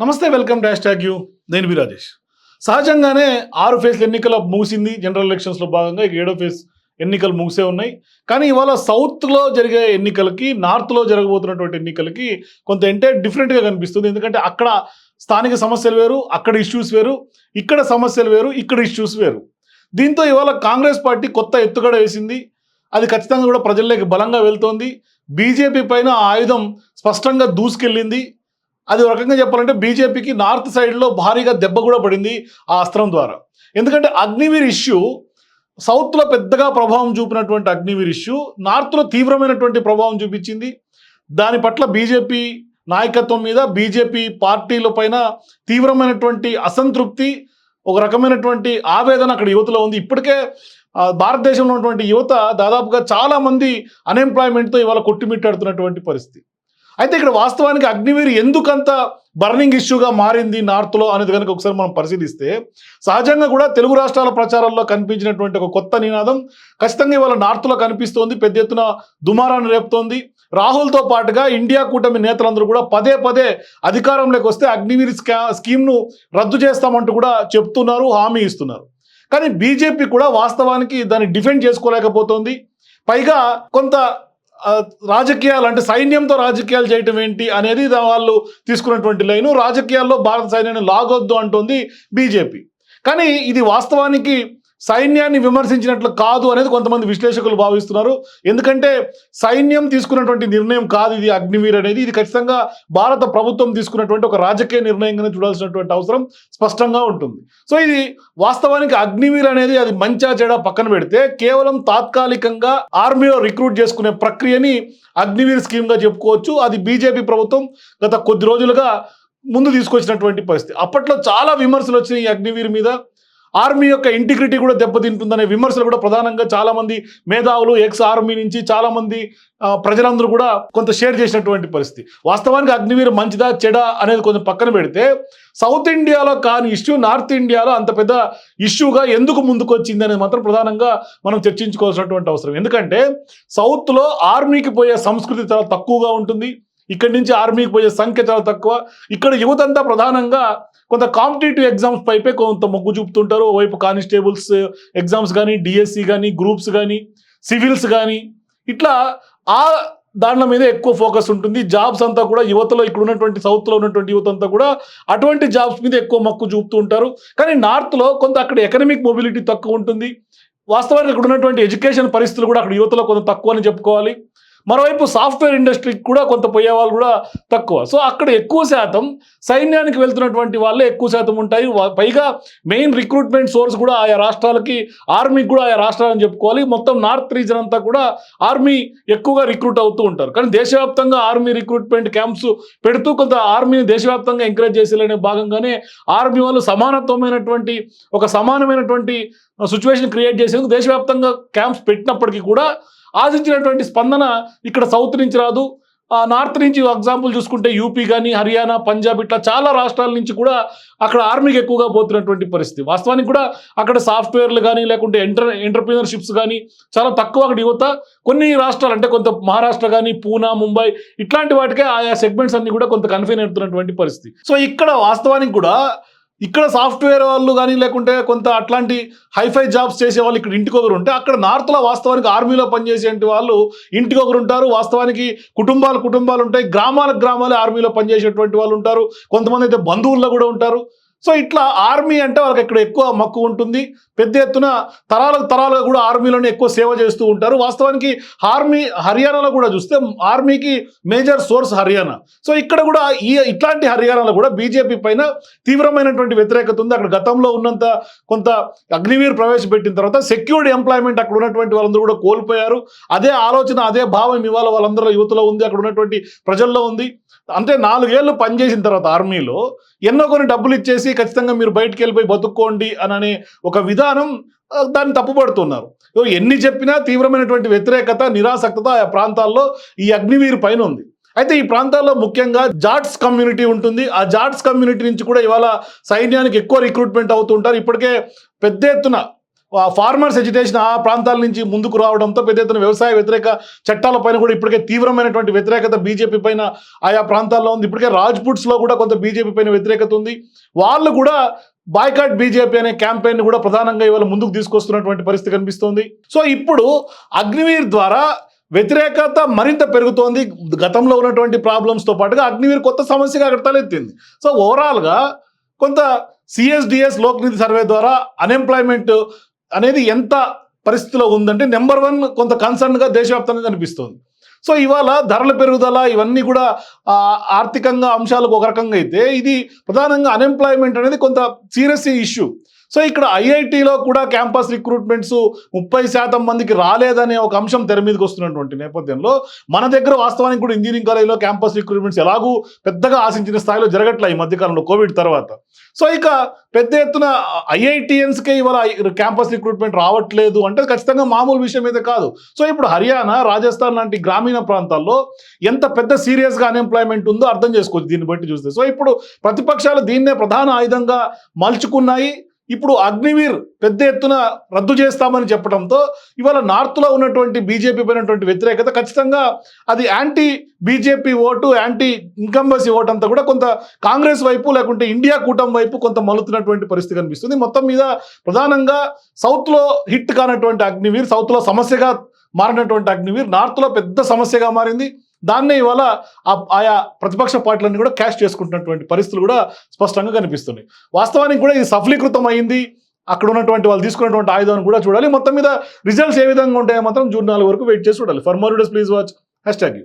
నమస్తే welcome dash tag U. నేను B Rajesh. సహజంగానే ఆరు ఫేజ్ ఎన్నికల ముగిసింది జనరల్ ఎలక్షన్స్లో భాగంగా ఇక ఏడో ఫేజ్ ఎన్నికలు ముగిసే ఉన్నాయి. కానీ ఇవాళ సౌత్లో జరిగే ఎన్నికలకి నార్త్లో జరగబోతున్నటువంటి ఎన్నికలకి కొంత ఎంటే డిఫరెంట్గా కనిపిస్తుంది. ఎందుకంటే అక్కడ స్థానిక సమస్యలు వేరు అక్కడ ఇష్యూస్ వేరు ఇక్కడ సమస్యలు వేరు ఇక్కడ ఇష్యూస్ వేరు. దీంతో ఇవాళ కాంగ్రెస్ పార్టీ కొత్త ఎత్తుగడ వేసింది. అది ఖచ్చితంగా కూడా ప్రజల్లోకి బలంగా వెళ్తోంది. బీజేపీ పైన ఆయుధం స్పష్టంగా దూసుకెళ్ళింది. అది ఒక రకంగా చెప్పాలంటే బీజేపీకి నార్త్ సైడ్లో భారీగా దెబ్బ కూడా పడింది ఆ అస్త్రం ద్వారా. ఎందుకంటే అగ్నివీర్ ఇష్యూ సౌత్లో పెద్దగా ప్రభావం చూపినటువంటి అగ్నివీర్ ఇష్యూ నార్త్లో తీవ్రమైనటువంటి ప్రభావం చూపించింది. దాని పట్ల బీజేపీ నాయకత్వం మీద బీజేపీ పార్టీల పైన తీవ్రమైనటువంటి అసంతృప్తి ఒక రకమైనటువంటి ఆవేదన అక్కడ యువతలో ఉంది. ఇప్పటికే భారతదేశంలో ఉన్నటువంటి యువత దాదాపుగా చాలామంది అన్ఎంప్లాయ్మెంట్తో ఇవాళ కొట్టుమిట్టాడుతున్నటువంటి పరిస్థితి. అయితే ఇక్కడ వాస్తవానికి అగ్నివీర్ ఎందుకంత బర్నింగ్ ఇష్యూగా మారింది నార్త్లో అనేది కనుక ఒకసారి మనం పరిశీలిస్తే సహజంగా కూడా తెలుగు రాష్ట్రాల ప్రచారాల్లో కనిపించినటువంటి ఒక కొత్త నినాదం ఖచ్చితంగా ఇవాళ నార్త్లో కనిపిస్తోంది పెద్ద ఎత్తున దుమారాన్ని రేపుతోంది. రాహుల్తో పాటుగా ఇండియా కూటమి నేతలందరూ కూడా పదే పదే అధికారంలోకి వస్తే అగ్నివీర్ స్కా స్కీమ్ను రద్దు చేస్తామంటూ కూడా చెప్తున్నారు హామీ ఇస్తున్నారు. కానీ బీజేపీ కూడా వాస్తవానికి దాన్ని డిఫెండ్ చేసుకోలేకపోతుంది. పైగా కొంత రాజకీయాలు అంటే సైన్యంతో రాజకీయాలు చేయటం ఏంటి అనేది వాళ్ళు తీసుకున్నటువంటి లైను. రాజకీయాల్లో భారత సైన్యాన్ని లాగొద్దు అంటుంది బీజేపీ. కానీ ఇది వాస్తవానికి సైన్యాన్ని విమర్శించినట్లు కాదు అనేది కొంతమంది విశ్లేషకులు భావిస్తున్నారు. ఎందుకంటే సైన్యం తీసుకున్నటువంటి నిర్ణయం కాదు ఇది అగ్నివీర్ అనేది. ఇది ఖచ్చితంగా భారత ప్రభుత్వం తీసుకున్నటువంటి ఒక రాజకీయ నిర్ణయంగానే చూడాల్సినటువంటి అవసరం స్పష్టంగా ఉంటుంది. సో ఇది వాస్తవానికి అగ్నివీర్ అనేది అది మంచా చెడ పక్కన పెడితే కేవలం తాత్కాలికంగా ఆర్మీలో రిక్రూట్ చేసుకునే ప్రక్రియని అగ్నివీర్ స్కీమ్గా చెప్పుకోవచ్చు. అది బీజేపీ ప్రభుత్వం గత కొద్ది రోజులుగా ముందు తీసుకొచ్చినటువంటి పరిస్థితి. అప్పట్లో చాలా విమర్శలు వచ్చినాయి ఈ అగ్నివీర్ మీద. ఆర్మీ యొక్క ఇంటిగ్రిటీ కూడా దెబ్బతింటుందనే విమర్శలు కూడా ప్రధానంగా చాలామంది మేధావులు ఎక్స్ ఆర్మీ నుంచి చాలామంది ప్రజలందరూ కూడా కొంత షేర్ చేసినటువంటి పరిస్థితి. వాస్తవానికి అగ్నివీర్ మంచిదా చెడా అనేది కొంచెం పక్కన పెడితే సౌత్ ఇండియాలో కాని ఇష్యూ నార్త్ ఇండియాలో అంత పెద్ద ఇష్యూగా ఎందుకు ముందుకు వచ్చింది అనేది మాత్రం ప్రధానంగా మనం చర్చించుకోవాల్సినటువంటి అవసరం. ఎందుకంటే సౌత్లో ఆర్మీకి పోయే సంస్కృతి చాలా తక్కువగా ఉంటుంది. ఇక్కడి నుంచి ఆర్మీకి పోయే సంఖ్య చాలా తక్కువ. ఇక్కడ యువతంతా ప్రధానంగా కొంత కాంపిటేటివ్ ఎగ్జామ్స్ పైపే కొంత మొగ్గు చూపుతుంటారు. ఓవైపు కానిస్టేబుల్స్ ఎగ్జామ్స్ కానీ డిఎస్సి కానీ గ్రూప్స్ కానీ సివిల్స్ కానీ ఇట్లా ఆ దాంట్ల మీద ఎక్కువ ఫోకస్ ఉంటుంది. జాబ్స్ అంతా కూడా యువతలో ఇక్కడ ఉన్నటువంటి సౌత్లో ఉన్నటువంటి యువత అంతా కూడా అటువంటి జాబ్స్ మీద ఎక్కువ మక్కు చూపుతూ ఉంటారు. కానీ నార్త్లో కొంత అక్కడ ఎకనమిక్ మొబిలిటీ తక్కువ ఉంటుంది. వాస్తవానికి ఇక్కడ ఉన్నటువంటి ఎడ్యుకేషన్ పరిస్థితులు కూడా అక్కడ యువతలో కొంత తక్కువ అని చెప్పుకోవాలి. మరోవైపు సాఫ్ట్వేర్ ఇండస్ట్రీకి కూడా కొంత పోయే వాళ్ళు కూడా తక్కువ. సో అక్కడ ఎక్కువ శాతం సైన్యానికి వెళ్తున్నటువంటి వాళ్ళే ఎక్కువ శాతం ఉంటాయి. వా- పైగా మెయిన్ రిక్రూట్మెంట్ సోర్స్ కూడా ఆయా రాష్ట్రాలకి ఆర్మీకి కూడా ఆయా రాష్ట్రాలని చెప్పుకోవాలి. మొత్తం నార్త్ రీజన్ అంతా కూడా ఆర్మీ ఎక్కువగా రిక్రూట్ అవుతూ ఉంటారు. కానీ దేశవ్యాప్తంగా ఆర్మీ రిక్రూట్మెంట్ క్యాంప్స్ పెడుతూ కొంత ఆర్మీని దేశవ్యాప్తంగా ఎంకరేజ్ చేసేలనే భాగంగానే ఆర్మీ వాళ్ళు సమానత్వమైనటువంటి ఒక సమానమైనటువంటి సిచ్యువేషన్ క్రియేట్ చేసేందుకు దేశవ్యాప్తంగా క్యాంప్స్ పెట్టినప్పటికీ కూడా ఆశించినటువంటి స్పందన ఇక్కడ సౌత్ నుంచి రాదు. ఆ నార్త్ నుంచి ఎగ్జాంపుల్ చూసుకుంటే యూపీ కానీ హర్యానా పంజాబ్ ఇట్లా చాలా రాష్ట్రాల నుంచి కూడా అక్కడ ఆర్మీకి ఎక్కువగా పోతున్నటువంటి పరిస్థితి. వాస్తవానికి కూడా అక్కడ సాఫ్ట్వేర్లు కానీ లేకుంటే ఎంటర్ ఎంటర్ప్రీనర్షిప్స్ కానీ చాలా తక్కువ అక్కడ యువత కొన్ని రాష్ట్రాలు అంటే కొంత మహారాష్ట్ర కానీ పూనా ముంబై ఇట్లాంటి వాటికే ఆయా సెగ్మెంట్స్ అన్ని కూడా కొంత కన్ఫైన్ అవుతున్నటువంటి పరిస్థితి. సో ఇక్కడ వాస్తవానికి కూడా ఇక్కడ సాఫ్ట్వేర్ వాళ్ళు కానీ లేకుంటే కొంత అట్లాంటి హైఫై జాబ్స్ చేసే వాళ్ళు ఇక్కడ ఇంటికొకరు ఉంటే అక్కడ నార్త్లో వాస్తవానికి ఆర్మీలో పనిచేసే వాళ్ళు ఇంటికొకరు ఉంటారు. వాస్తవానికి కుటుంబాలు కుటుంబాలు ఉంటాయి. గ్రామాలకు గ్రామాలే ఆర్మీలో పనిచేసేటువంటి వాళ్ళు ఉంటారు. కొంతమంది అయితే బంధువుల్లో కూడా ఉంటారు. సో ఇట్లా ఆర్మీ అంటే వాళ్ళకి ఇక్కడ ఎక్కువ మక్కువ ఉంటుంది. పెద్ద ఎత్తున తరాలకు తరాలుగా కూడా ఆర్మీలోనే ఎక్కువ సేవ చేస్తూ ఉంటారు. వాస్తవానికి ఆర్మీ హర్యానాలో కూడా చూస్తే ఆర్మీకి మేజర్ సోర్స్ హర్యానా. సో ఇక్కడ కూడా ఈ ఇట్లాంటి హర్యానాలో కూడా బీజేపీ పైన తీవ్రమైనటువంటి వ్యతిరేకత ఉంది. అక్కడ గతంలో ఉన్నంత కొంత అగ్నివీర్ ప్రవేశపెట్టిన తర్వాత సెక్యూర్డ్ ఎంప్లాయ్మెంట్ అక్కడ ఉన్నటువంటి వాళ్ళందరూ కూడా కోల్పోయారు. అదే ఆలోచన అదే భావం ఇవాళ వాళ్ళందరూ యువతలో ఉంది. అక్కడ ఉన్నటువంటి ప్రజల్లో ఉంది. అంటే నాలుగేళ్ళు పనిచేసిన తర్వాత ఆర్మీలో ఎన్నో కొన్ని డబ్బులు ఇచ్చేసి ఖచ్చితంగా మీరు బయటికి వెళ్ళిపోయి బతుక్కోండి అని ఒక విధానం దాన్ని తప్పుపడుతున్నారు. ఎన్ని చెప్పినా తీవ్రమైనటువంటి వ్యతిరేకత నిరాసక్తత ఆ ప్రాంతాల్లో ఈ అగ్నివీరు పైన ఉంది. అయితే ఈ ప్రాంతాల్లో ముఖ్యంగా జాట్స్ కమ్యూనిటీ ఉంటుంది. ఆ జాట్స్ కమ్యూనిటీ నుంచి కూడా ఇవాళ సైన్యానికి ఎక్కువ రిక్రూట్మెంట్ అవుతుంటారు ఇప్పటికే పెద్ద ఎత్తున ఫార్మర్స్ ఎడ్యుటేషన్ ఆ ప్రాంతాల నుంచి ముందుకు రావడంతో పెద్ద ఎత్తున వ్యవసాయ వ్యతిరేక చట్టాలపైన కూడా ఇప్పటికే తీవ్రమైనటువంటి వ్యతిరేకత బీజేపీ పైన ఆయా ప్రాంతాల్లో ఉంది. ఇప్పటికే రాజ్పుట్స్లో కూడా కొంత బీజేపీ పైన వ్యతిరేకత ఉంది. వాళ్ళు కూడా బాయ్కాట్ బీజేపీ అనే క్యాంపెయిన్ కూడా ప్రధానంగా ఇవాళ ముందుకు తీసుకొస్తున్నటువంటి పరిస్థితి కనిపిస్తోంది. సో ఇప్పుడు అగ్నివీర్ ద్వారా వ్యతిరేకత మరింత పెరుగుతోంది. గతంలో ఉన్నటువంటి ప్రాబ్లమ్స్తో పాటుగా అగ్నివీర్ కొత్త సమస్యగా అక్కడ తలెత్తింది సో ఓవరాల్గా కొంత సిఎస్డిఎస్ లోక్నీతి సర్వే ద్వారా అన్ఎంప్లాయ్మెంట్ అనేది ఎంత పరిస్థితిలో ఉందంటే నెంబర్ వన్ కొంత కన్సర్న్గా దేశవ్యాప్తంగా కనిపిస్తుంది. సో ఇవాళ ధరల పెరుగుదల ఇవన్నీ కూడా ఆ, ఆర్థికంగా అంశాలకు ఒక రకంగా అయితే ఇది ప్రధానంగా అన్ఎంప్లాయ్మెంట్ అనేది కొంత సీరియస్ ఇష్యూ సో ఇక్కడ ఐఐటిలో కూడా క్యాంపస్ రిక్రూట్మెంట్స్ ముప్పై శాతం మందికి రాలేదనే ఒక అంశం తెర మీదకి వస్తున్నటువంటి నేపథ్యంలో మన దగ్గర వాస్తవానికి కూడా ఇంజనీరింగ్ కాలేజ్లో క్యాంపస్ రిక్రూట్మెంట్స్ ఎలాగూ పెద్దగా ఆశించిన స్థాయిలో జరగట్లే ఈ మధ్యకాలంలో కోవిడ్ తర్వాత. సో ఇక పెద్ద ఎత్తున ఐఐటిఎన్స్కే ఇవాళ క్యాంపస్ రిక్రూట్మెంట్ రావట్లేదు అంటే ఖచ్చితంగా మామూలు విషయం అయితే కాదు. సో ఇప్పుడు హర్యానా రాజస్థాన్ లాంటి గ్రామీణ ప్రాంతాల్లో ఎంత పెద్ద సీరియస్గా అన్ఎంప్లాయ్మెంట్ ఉందో అర్థం చేసుకోవచ్చు దీన్ని బట్టి చూస్తే. సో ఇప్పుడు ప్రతిపక్షాలు దీన్నే ప్రధాన ఆయుధంగా మలుచుకున్నాయి. ఇప్పుడు అగ్నివీర్ పెద్ద ఎత్తున రద్దు చేస్తామని చెప్పడంతో ఇవాళ నార్త్లో ఉన్నటువంటి బీజేపీ పైనటువంటి వ్యతిరేకత ఖచ్చితంగా అది anti BJP vote anti incumbency vote అంతా కూడా కొంత కాంగ్రెస్ వైపు లేకుంటే ఇండియా కూటమి వైపు కొంత మలుతున్నటువంటి పరిస్థితి కనిపిస్తుంది. మొత్తం మీద ప్రధానంగా సౌత్లో హిట్ కానటువంటి అగ్నివీర్ సౌత్లో సమస్యగా మారినటువంటి అగ్నివీర్ నార్త్లో పెద్ద సమస్యగా మారింది. దాన్నే ఇవాళ ఆ- ఆయా ప్రతిపక్ష పార్టీలన్నీ కూడా క్యాష్ చేసుకుంటున్నటువంటి పరిస్థితులు కూడా స్పష్టంగా కనిపిస్తున్నాయి. వాస్తవానికి కూడా ఇది సఫలీకృతం అయింది. అక్కడ ఉన్నటువంటి వాళ్ళు తీసుకున్నటువంటి ఆయుధాన్ని కూడా చూడాలి. మొత్తం మీద రిజల్ట్స్ ఏ విధంగా ఉంటాయో మాత్రం జూన్ నాలుగు వరకు వెయిట్ చేసి చూడాలి. For more days please watch hashtag U